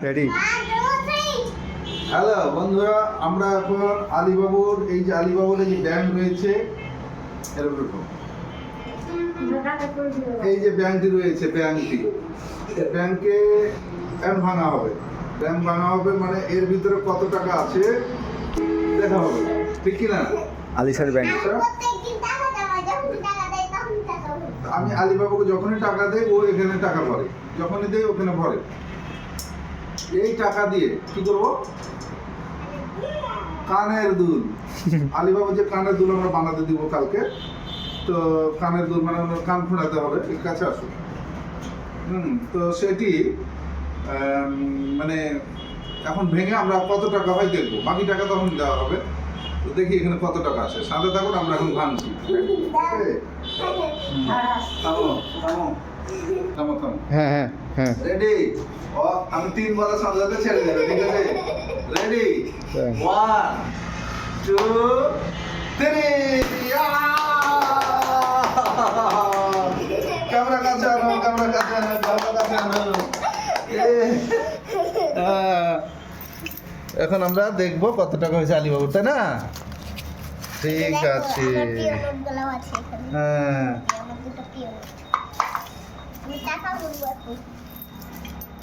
Ready hello বন্ধুরা আমরা এখন আলিবাবুর এই যে আলিবাবুর এই যে ব্যাংক রয়েছে এরকম এই যে ব্যাংকটি রয়েছে ব্যাংকটি ব্যাংকে ব্যাংক ভাঙা হবে। ব্যাংক ভাঙা হবে মানে এর ভিতরে কত টাকা আছে দেখা হবে। ঠিক কি না আলিশার ব্যাংক আমি আলিবাবুকে যখনই টাকা দেই ও এখানে টাকা ভরে। যখনই দেই ওখানে ভরে। এই টাকা দিয়ে কি করব? কানের দুল। আলিবাবু যে কানের দুল আমরা বানাতে দিব কালকে তো কানের দুল মানে ওনার কান ফোঁড়াতে হবে এই কাছে আসুন। হুম তো সেটি মানে এখন ভেঙে আমরা কত টাকা হয় দেখব। বাকি টাকা তখন দেওয়া হবে। তো দেখি এখানে কত টাকা আছে। সাথে থাকুন আমরা এখন ভাঙছি। থামো। হ্যাঁ হ্যাঁ হ্যাঁ। রেডি ও আমি তিন বলা সামলাতে ছেড়ে দেবে ঠিক আছে? রেডি হ্যাঁ। ওয়ান টু থ্রি ক্যামেরা কাছে আনো ক্যামেরা কাছে আনো ক্যামেরা কাছে আনো। এখন আমরা দেখব কত টাকা হয়েছে আলিবাবুর তাই না? ঠিক আছে। হ্যাঁ।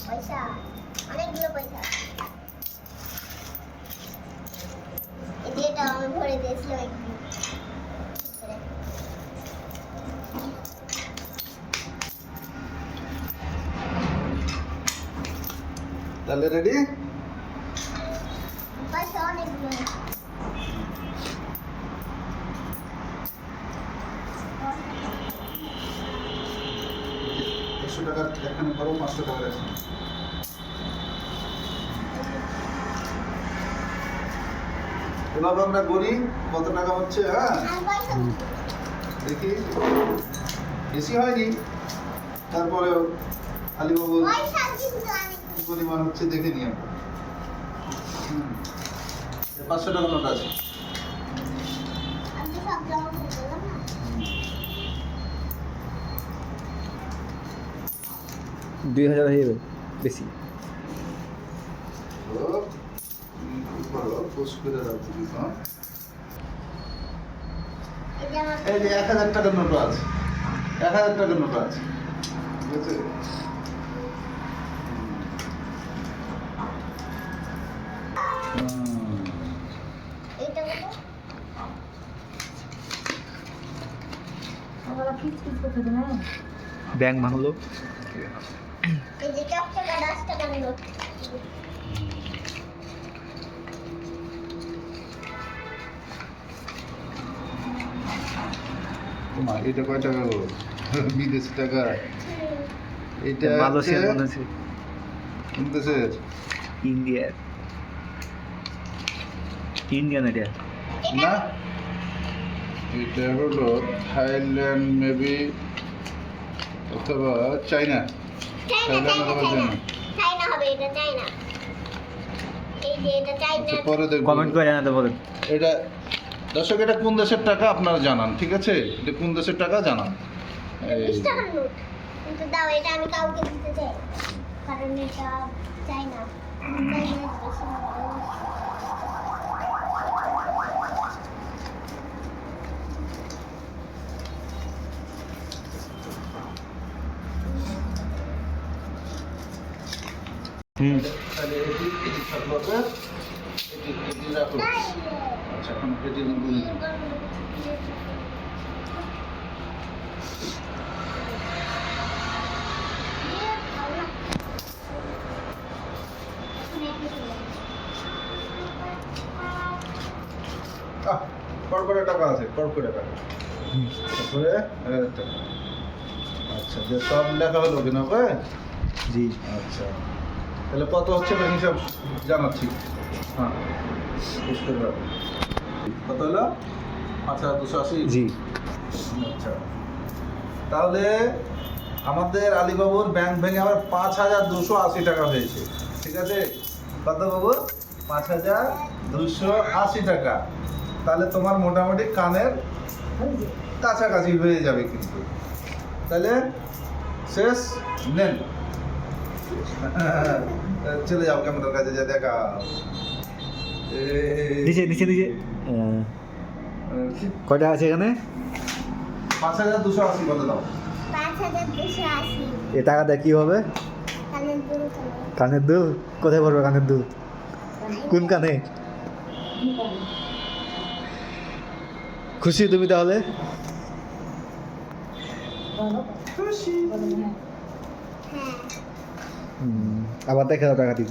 পয়সা অনেকগুলো পয়সা এই যে এটা আমি ভরে দিয়েছিলাম একদিন তাহলে রেডি পয়সা অনেকগুলো একশো টাকা এখানে করো পাঁচশো টাকা রাখো। এভাবে আমরা করি কত টাকা হচ্ছে হ্যাঁ? দেখি। বেশি হয়নি। তারপরে আলিবাবু পরিমাণ হচ্ছে দেখে নিয়ে। পাঁচশো টাকা নোট আছে আমি সব জমা করে দিলাম না দুই হাজার হয়ে যাবে বেশি। এই যে এক হাজার টাকার আছে এক হাজার টাকার আছে। ঠিক আছে ব্যাংক ভাঙলো নোট তোমার এটা কয় টাকা গো? বিদেশি টাকা। এটা মালয়েশিয়ার হচ্ছে- মনে কোন দেশের ইন্ডিয়ার। ইন্ডিয়ান এটা। না। এটা হলো থাইল্যান্ড মেবি অথবা চাইনা চাইনা অথবা চাইনা হবে এটা চাইনা এই যে এটা চাইনা আচ্ছা, পরে দেখব। কমেন্ট করে জানাতে বলেন। এটা দর্শক এটা কোন দেশের টাকা? আপনারা জানান ঠিক আছে? এটা কোন দেশের টাকা? জানান। এই টাকার নোট। কিন্তু দাও এটা আমি কাউকে দিতে চাই। কারণ এটা চাইনা চাইনা বেশি ভালো। হুম। তাহলে এটি এটি থাকল আপনার, এটি এটি রাখুন আচ্ছা এখন এটি কড়কড়ে টাকা আছে কড়কড়ে টাকা। তারপরে আচ্ছা যে সব লেখা হলো কিনা ওকে? জি। আচ্ছা। তাহলে কত হচ্ছে আমি হিসাব জানাচ্ছি। হ্যাঁ বুঝতে পারব কত হলো? পাঁচ হাজার দুশো আশি। জি। আচ্ছা। তাহলে আমাদের আলিবাবুর ব্যাংক ভেঙে আমার পাঁচ হাজার দুশো আশি টাকা হয়েছে। ঠিক আছে? কত বাবু পাঁচ হাজার দুশো আশি টাকা। তাহলে তোমার মোটামুটি কানের কাছাকাছি হয়ে যাবে কিন্তু। তাহলে শেষ নেন। চলে যাও ক্যামেরার কাছে যা দেখা। নিচে নিচে নিচে। কয়টা আছে এখানে? পাঁচ হাজার দুশো আশি কত দাও। পাঁচ হাজার দুশো আশি। এ টাকা দিয়ে কি হবে? কানের দুল কোথায় পড়বে কানের দুল? কোন কানে? খুশি তুমি তাহলে? হ্যাঁ। হুম, আবার এক দাও টাকা দিন।